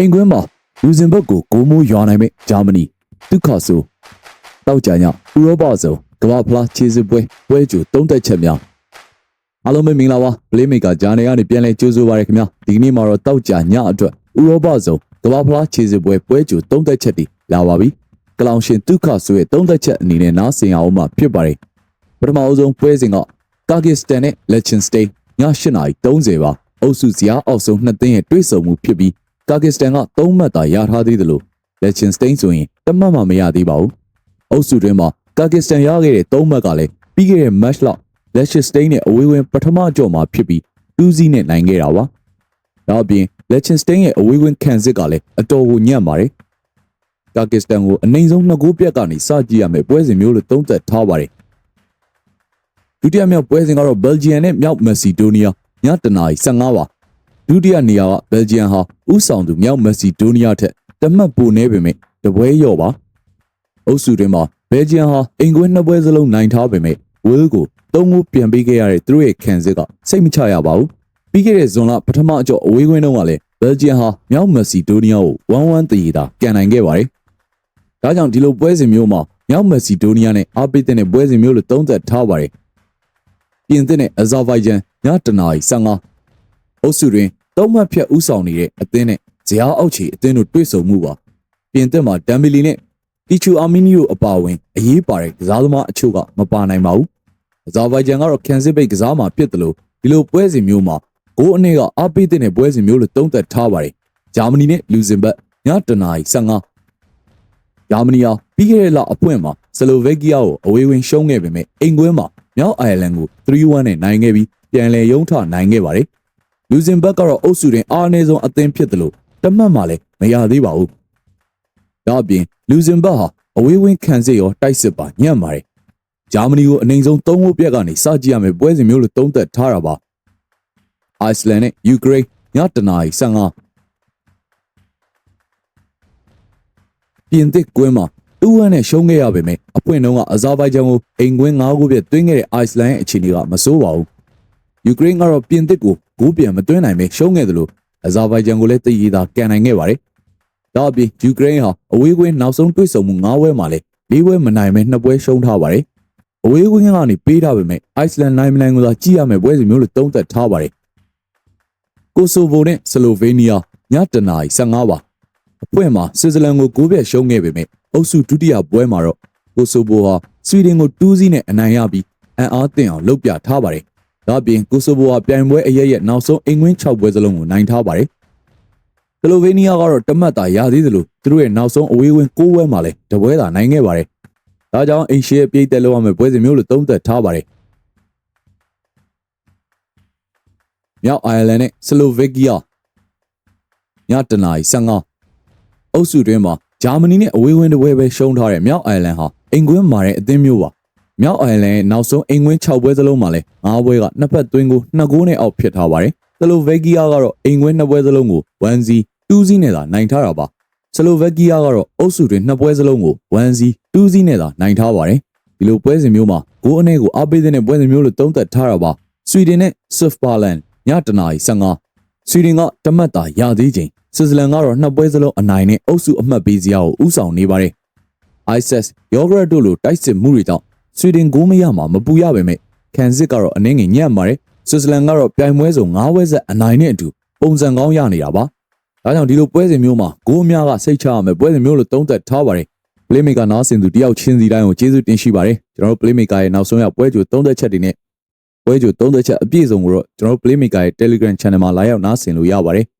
အိမ်ကွင်းမှာလူစင်ဘက်ကိုဂိုးမိုးရွာနိုင်မဲ့ဂျာမနီဒုက္ခဆိုတောက်ကြညဥရောပစုံကမ္ဘာဖလားခြေစစ်ပွဲပွဲကြိုတုံးသက်ချက်များအားလုံးပဲမင်္ဂလာပါပလေးမေကာဂျာနယ်ကနေပြန်လဲကြိုးဆိုပါရခင်ဗျာဒီကနေ့မှာတော့တောက်ကြညအတွက်ဥရောပစုံကမ္ဘာဖလားခြေစစ်ပွဲပွဲကြိုတုံးသက်ချက်တွေလာပါပြီကလောင်ရှင်ဒုက္ခဆိုရဲ့တုံးသက်ချက်အနေနဲ့နားဆင်အောင်မှဖြစ်ပါတယ်ပထမအဆုံးပွဲစဉ်ကကာဂစ္စတန်နဲ့လက်ချင်စတိတ်ည8:30ပါအုပ်စုစရာအောက်ဆုံးနှစ်သင်းရဲ့တွေ့ဆုံမှုဖြစ်ပြီး ကာဂစ္စတန်က3မှတ်သာရထားသေးတယ်လို့လက်ချင်စတိတ်ဆိုရင်တမှတ်မှမရသေးပါဘူးအုပ်စုတွင်းမှာကာဂစ္စတန်ရခဲ့တဲ့3မှတ်ကလည်းပြီးခဲ့တဲ့ match လောက်လက်ချင်စတိတ်နဲ့အဝေးဝင်ပထမကြော်မှာဖြစ်ပြီး2စီးနဲ့နိုင်ခဲ့တာပါနောက်အပြင်လက်ချင်စတိတ်ရဲ့အဝေးဝင်ခံစစ်ကလည်းအတော်ကိုညံ့ပါတယ်ကာဂစ္စတန်ကိုအနိုင်ဆုံးနှစ်ဂိုးပြတ်ကနေစကြည့်ရမယ်ပွဲစဉ်မျိုးလို့သုံးသပ်ထားပါတယ်ဒုတိယမြောက်ပွဲစဉ်ကတော့ဘယ်ဂျီယံနဲ့မြောက်မက်ဆီဒိုနီးယားညတနာရီ15ပါ ဒုတိယနေရာကဘယ်ဂျီယံဟာဥဆောင်သူမြောက်မက်ဆီဒိုနီးယားထက်တမတ်ပိုနေပေမဲ့တပွဲရော့ပါအုပ်စုတွင်မှာဘယ်ဂျီယံဟာအင်ကွင်းနှစ်ပွဲစလုံးနိုင်ထားပေမဲ့ဝဲကိုသုံးခုပြန်ပေးခဲ့ရတဲ့သူတို့ရဲ့ခံစစ်ကစိတ်မချရပါဘူးပြီးခဲ့တဲ့ဇွန်လပထမအကျော့အဝေးကွင်းတုန်းကလည်းဘယ်ဂျီယံဟာမြောက်မက်ဆီဒိုနီးယားကို1-1တည်တာကန်နိုင်ခဲ့ပါတယ်ဒါကြောင့်ဒီလိုပွဲစဉ်မျိုးမှာမြောက်မက်ဆီဒိုနီးယားနဲ့အားပေးတဲ့ပွဲစဉ်မျိုးလို့သုံးသပ်ထားပါတယ်ပြင်သစ်နဲ့အဇာဗိုင်ဂျန်ညတနာရီ15 အုပ်စုတွင်သုံးမှတ်ဖြတ်ဥဆောင်နေတဲ့အသင်းနဲ့ဇယားအောက်ခြေအသင်းတို့တွေ့ဆုံမှုပါပြင်သစ်မှာဒမ်ဘီလီနဲ့တီချူအာမီနီယိုအပါအဝင်အရေးပါတဲ့ကစားသမားအချို့ကမပါနိုင်ပါဘူးအဇာဗိုင်ဂျန်ကတော့ကန်စစ်ဘိတ်ကစားမှာဖြစ်တယ်လို့ဒီလိုပွဲစဉ်မျိုးမှာဂိုးအနေကအားပေးတဲ့ပွဲစဉ်မျိုးလို့သုံးသပ်ထားပါတယ်ဂျာမနီနဲ့လူဇင်ဘတ်ညတနာရီ15ဂျာမနီဟာပြီးခဲ့တဲ့လအပွင့်မှာဆလိုဗက်ကီးယားကိုအဝေးဝင်ရှုံးခဲ့ပေမဲ့အိမ်ကွင်းမှာမြောက်အိုင်ယာလန်ကို3-1နဲ့နိုင်ခဲ့ပြီးပြန်လည်ရုံးထနိုင်ခဲ့ပါတယ်။ လူဇင်ဘတ်ကတော့အုပ်စုတွင်အားအနည်းဆုံးအသင်းဖြစ်တယ်လို့တမတ်မှလည်းမရသေးပါဘူး။ဒါအပြင်လူဇင်ဘတ်ဟာအဝေးဝင်ခံစစ်ရောတိုက်စစ်ပါညံ့ပါတယ်။ဂျာမနီကိုအနိုင်ဆုံး၃ဝပြက်ကနေစကြည့်ရမယ်ပွဲစဉ်မျိုးလို့သုံးသပ်ထားတာပါ။အိုက်စလန်နဲ့ယူကရိန်းညတနာရီ15ပြင်သစ်ကွင်းမှာတူဝမ်းနဲ့ရှုံးခဲ့ရပေမဲ့အပွင့်တုံးကအဇာဗိုင်ဂျန်ကိုအိမ်ကွင်း၅ခုပြည့်သွင်းခဲ့တဲ့အိုက်စလန်ရဲ့အခြေအနေကမဆိုးပါဘူး။ယူကရိန်းကတော့ပြင်သစ်ကို ဂိုးပြန်မသွင်းနိုင်ပဲရှုံးခဲ့တယ်လို့အဇာဗိုင်ဂျန်ကိုလည်းတည်ရတာကန်နိုင်ခဲ့ပါတယ်။ဒါအပြင်ယူကရိန်းဟာအဝေးကွင်းနောက်ဆုံးတွေ့ဆုံမှု၅ဝဲမှာလည်း၄ဝဲမနိုင်ပဲနှစ်ပွဲရှုံးထားပါတယ်။အဝေးကွင်းကနေပေးထားပေမဲ့အိုက်စလန်နိုင်မနိုင်ကိုသာကြည့်ရမယ်ပွဲစဉ်မျိုးလို့သုံးသပ်ထားပါတယ်။ကိုဆိုဗိုနဲ့ဆလိုဗေးနီးယားညတနာရီ15ပါအပွင့်မှာဆွစ်ဇာလန်ကိုဂိုးပြတ်ရှုံးခဲ့ပေမဲ့အုပ်စုဒုတိယပွဲမှာတော့ကိုဆိုဗိုဟာဆွီဒင်ကို2စီးနဲ့အနိုင်ရပြီးအန်အားတင်အောင်လှုပ်ပြထားပါတယ်။ ဒါ့အပြင်ကိုဆိုဗိုဟာပြိုင်ပွဲအရရဲ့နောက်ဆုံးအင်ကွင်း6ပွဲစလုံးကိုနိုင်ထားပါတယ်။ကလိုဗေးနီးယားကတော့တမတ်တာရသေးသလိုသူတို့ရဲ့နောက်ဆုံးအဝေးဝင်6ပွဲမှာလည်းတပွဲသာနိုင်ခဲ့ပါတယ်။ဒါကြောင့်အင်ရှီရဲ့ပြိတ်သက်လောက်ရမယ့်ပွဲစဉ်မျိုးလို့သုံးသပ်ထားပါတယ်။မြောက်အိုင်ယာလန်နဲ့ဆလိုဗက်ကီးယားညတနာရီ15အုပ်စုတွင်းမှာဂျာမနီနဲ့အဝေးဝင်တစ်ပွဲပဲရှုံးထားတဲ့မြောက်အိုင်ယာလန်ဟာအိမ်ကွင်းမာတဲ့အသင်းမျိုးပါ မြောက်အိုင်ယာလန်ရဲ့နောက်ဆုံးအိမ်ကွင်း6ပွဲစလုံးမှာလည်း9ပွဲကနှစ်ဖက်သွင်းကို2ဂိုးနဲ့အောက်ဖြစ်ထားပါတယ်ဆလိုဗက်ကီးယားကတော့အိမ်ကွင်း2ပွဲစလုံးကို1စီ2စီနဲ့သာနိုင်ထားတာပါဆလိုဗက်ကီးယားကတော့အုပ်စုတွင်2ပွဲစလုံးကို1စီ2စီနဲ့သာနိုင်ထားပါတယ်ဒီလိုပွဲစဉ်မျိုးမှာဂိုးအနေကိုအားပေးတဲ့ပွဲစဉ်မျိုးလို့သုံးသပ်ထားတာပါဆွီဒင်နဲ့ဆွစ်ပါလန်ညတနာရီ15ဆွီဒင်ကတမတ်တာရသေးချိန်ဆွစ်ဇာလန်ကတော့နှစ်ပွဲစလုံးအနိုင်နဲ့အုပ်စုအမှတ်ပေးစရာကိုဥဆောင်နေပါတယ်။ ISIS ယောဂရက်တို့လိုတိုက်စစ်မှုတွေကြောင့် ဆွီဒင်ဂိုးမရမှာမပူရပါပဲ။ကန်စစ်ကတော့အနည်းငယ်ညံ့ပါတယ်။ဆွစ်ဇာလန်ကတော့ပြိုင်ပွဲစုံ၅ဝဲဆက်အနိုင်နဲ့အတူပုံစံကောင်းရနေတာပါ။ဒါကြောင့်ဒီလိုပွဲစဉ်မျိုးမှာဂိုးအများကစိတ်ချရမယ်ပွဲစဉ်မျိုးလို့သုံးသပ်ထားပါတယ်။ Playmaker နားဆင်သူတယောက်ချင်းစီတိုင်းကိုကျေးဇူးတင်ရှိပါတယ်။ကျွန်တော်တို့ Playmaker ရဲ့နောက်ဆုံးရပွဲကြိုသုံးသက်ချက်တွေနဲ့ပွဲကြိုသုံးသက်ချက်အပြည့်စုံကိုတော့ကျွန်တော်တို့ Playmaker ရဲ့ Telegram Channel မှာလာရောက်နားဆင်လို့ရပါတယ်။